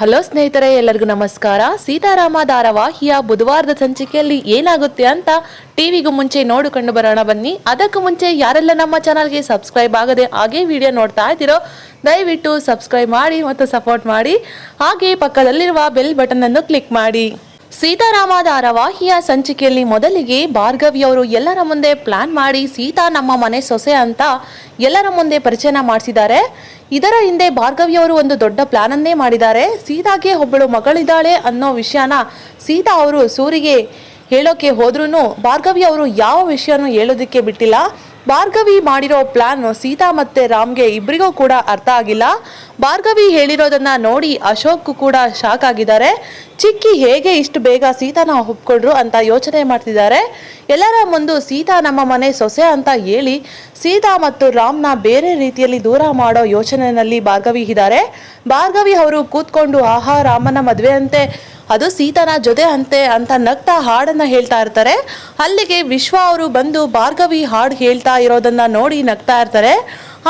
Hello ಸ್ನೇಹಿತರೆ, ಎಲ್ಲರಿಗೂ ನಮಸ್ಕಾರ. ಸೀತಾರಾಮ ಧಾರಾವಾಹಿಯ ಬುಧವಾರದ ಸಂಚಿಕೆಯಲ್ಲಿ ಏನಾಗುತ್ತೆ ಅಂತ ಟಿವಿಗೂ ಮುಂಚೆ ನೋಡಿಕೊಂಡು ಬರೋಣ ಬನ್ನಿ. ಅದಕ್ಕೂ ಮುಂಚೆ ಯಾರೆಲ್ಲ ನಮ್ಮ ಚಾನಲ್ಗೆ ಸಬ್ಸ್ಕ್ರೈಬ್ ಆಗದೆ ಹಾಗೆ ವಿಡಿಯೋ ನೋಡ್ತಾ ಇದ್ದೀರೋ, ದಯವಿಟ್ಟು ಸಬ್ಸ್ಕ್ರೈಬ್ ಮಾಡಿ ಮತ್ತು ಸಪೋರ್ಟ್ ಮಾಡಿ. ಹಾಗೆ ಪಕ್ಕದಲ್ಲಿರುವ ಬೆಲ್ ಬಟನ್ ಅನ್ನು ಕ್ಲಿಕ್ ಮಾಡಿ. ಸೀತಾರಾಮ ಧಾರಾವಾಹಿಯ ಸಂಚಿಕೆಯಲ್ಲಿ ಮೊದಲಿಗೆ ಭಾರ್ಗವಿಯವರು ಎಲ್ಲರ ಮುಂದೆ ಪ್ಲಾನ್ ಮಾಡಿ ಸೀತಾ ನಮ್ಮ ಮನೆ ಸೊಸೆ ಅಂತ ಎಲ್ಲರ ಮುಂದೆ ಪರಿಚಯನ ಮಾಡಿಸಿದ್ದಾರೆ. ಇದರ ಹಿಂದೆ ಭಾರ್ಗವಿಯವರು ಒಂದು ದೊಡ್ಡ ಪ್ಲಾನ್ ಅನ್ನೇ ಮಾಡಿದ್ದಾರೆ. ಸೀತಾಗೆ ಒಬ್ಬಳು ಮಗಳಿದ್ದಾಳೆ ಅನ್ನೋ ವಿಷಯನ ಸೀತಾ ಅವರು ಸೂರಿಗೆ ಹೇಳೋಕೆ ಹೋದ್ರೂ ಭಾರ್ಗವಿ ಅವರು ಯಾವ ವಿಷಯನೂ ಹೇಳೋದಕ್ಕೆ ಬಿಟ್ಟಿಲ್ಲ. ಭಾರ್ಗವಿ ಮಾಡಿರೋ ಪ್ಲಾನ್ ಸೀತಾ ಮತ್ತೆ ರಾಮ್ಗೆ ಇಬ್ಬರಿಗೂ ಕೂಡ ಅರ್ಥ ಆಗಿಲ್ಲ. ಭಾರ್ಗವಿ ಹೇಳಿರೋದನ್ನ ನೋಡಿ ಅಶೋಕ್ ಕೂಡ ಶಾಕ್ ಆಗಿದ್ದಾರೆ. ಚಿಕ್ಕಿ ಹೇಗೆ ಇಷ್ಟು ಬೇಗ ಸೀತಾನ ಒಪ್ಕೊಂಡ್ರು ಅಂತ ಯೋಚನೆ ಮಾಡ್ತಿದ್ದಾರೆ. ಎಲ್ಲರ ಮುಂದೆ ಸೀತಾ ನಮ್ಮ ಮನೆ ಸೊಸೆ ಅಂತ ಹೇಳಿ ಸೀತಾ ಮತ್ತು ರಾಮ್ನ ಬೇರೆ ರೀತಿಯಲ್ಲಿ ದೂರ ಮಾಡೋ ಯೋಚನೆಯಲ್ಲಿ ಭಾರ್ಗವಿ ಇದ್ದಾರೆ. ಭಾರ್ಗವಿ ಅವರು ಕೂತ್ಕೊಂಡು, ಆಹಾ, ರಾಮನ ಮದುವೆ ಅಂತೆ ಅದು ಸೀತಾನ ಜೊತೆ ಅಂತೆ ಅಂತ ನಗ್ತಾ ಹಾಡನ್ನ ಹೇಳ್ತಾ ಇರ್ತಾರೆ. ಅಲ್ಲಿಗೆ ವಿಶ್ವ ಅವರು ಬಂದು ಭಾರ್ಗವಿ ಹಾಡು ಹೇಳ್ತಾ ಇರೋದನ್ನ ನೋಡಿ ನಗ್ತಾ ಇರ್ತಾರೆ.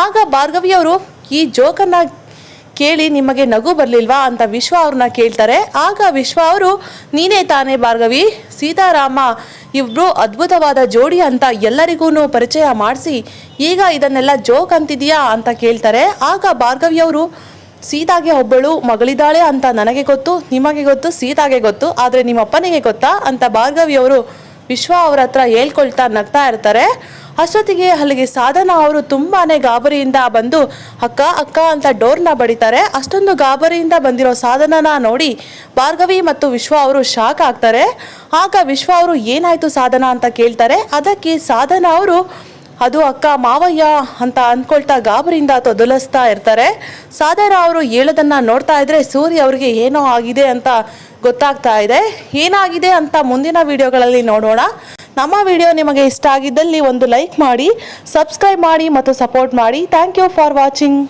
ಆಗ ಭಾರ್ಗವಿ ಅವರು, ಈ ಜೋಕನ್ನ ಕೇಳಿ ನಿಮಗೆ ನಗು ಬರಲಿಲ್ವಾ? ಅಂತ ವಿಶ್ವ ಅವ್ರನ್ನ ಕೇಳ್ತಾರೆ. ಆಗ ವಿಶ್ವ ಅವರು, ನೀನೇ ತಾನೇ ಭಾರ್ಗವಿ? ಸೀತಾರಾಮ ಇಬ್ರು ಅದ್ಭುತವಾದ ಜೋಡಿ ಅಂತ ಎಲ್ಲರಿಗೂ ಪರಿಚಯ ಮಾಡಿಸಿ, ಈಗ ಇದನ್ನೆಲ್ಲ ಜೋಕ್ ಅಂತಿದೆಯಾ? ಅಂತ ಕೇಳ್ತಾರೆ. ಆಗ ಭಾರ್ಗವಿ ಅವರು ಸೀತಾಗೆ ಒಬ್ಬಳು ಮಗಳಿದ್ದಾಳೆ ಅಂತ ನನಗೆ ಗೊತ್ತು, ನಿಮಗೆ ಗೊತ್ತು, ಸೀತಾಗೆ ಗೊತ್ತು, ಆದರೆ ನಿಮ್ಮ ಅಪ್ಪನಿಗೆ ಗೊತ್ತಾ ಅಂತ ಭಾರ್ಗವಿ ಅವರು ವಿಶ್ವ ಅವರ ಹತ್ರ ಹೇಳ್ಕೊಳ್ತಾ ನಗ್ತಾ ಇರ್ತಾರೆ. ಅಷ್ಟೊತ್ತಿಗೆ ಅಲ್ಲಿಗೆ ಸಾಧನ ಅವರು ತುಂಬಾನೇ ಗಾಬರಿಯಿಂದ ಬಂದು, ಅಕ್ಕ ಅಕ್ಕ ಅಂತ ಡೋರ್ನ ಬಡಿತಾರೆ. ಅಷ್ಟೊಂದು ಗಾಬರಿಯಿಂದ ಬಂದಿರೋ ಸಾಧನನ ನೋಡಿ ಭಾರ್ಗವಿ ಮತ್ತು ವಿಶ್ವ ಅವರು ಶಾಕ್ ಆಗ್ತಾರೆ. ಆಗ ವಿಶ್ವ ಅವರು, ಏನಾಯ್ತು ಸಾಧನ? ಅಂತ ಕೇಳ್ತಾರೆ. ಅದಕ್ಕೆ ಸಾಧನ ಅವರು ಅದು ಅಕ್ಕ ಮಾವಯ್ಯ ಅಂತ ಅಂದ್ಕೊಳ್ತಾ ಗಾಬರಿಯಿಂದ ತೊದಲಿಸ್ತಾ ಇರ್ತಾರೆ. ಸಾಧಾರ ಅವರು ಹೇಳೋದನ್ನ ನೋಡ್ತಾ ಇದ್ರೆ ಸೂರ್ಯ ಅವರಿಗೆ ಏನೋ ಆಗಿದೆ ಅಂತ ಗೊತ್ತಾಗ್ತಾ ಇದೆ. ಏನಾಗಿದೆ ಅಂತ ಮುಂದಿನ ವಿಡಿಯೋಗಳಲ್ಲಿ ನೋಡೋಣ. ನಮ್ಮ ವಿಡಿಯೋ ನಿಮಗೆ ಇಷ್ಟ ಆಗಿದ್ದಲ್ಲಿ ಒಂದು ಲೈಕ್ ಮಾಡಿ, ಸಬ್ಸ್ಕ್ರೈಬ್ ಮಾಡಿ ಮತ್ತು ಸಪೋರ್ಟ್ ಮಾಡಿ. Thank you for watching.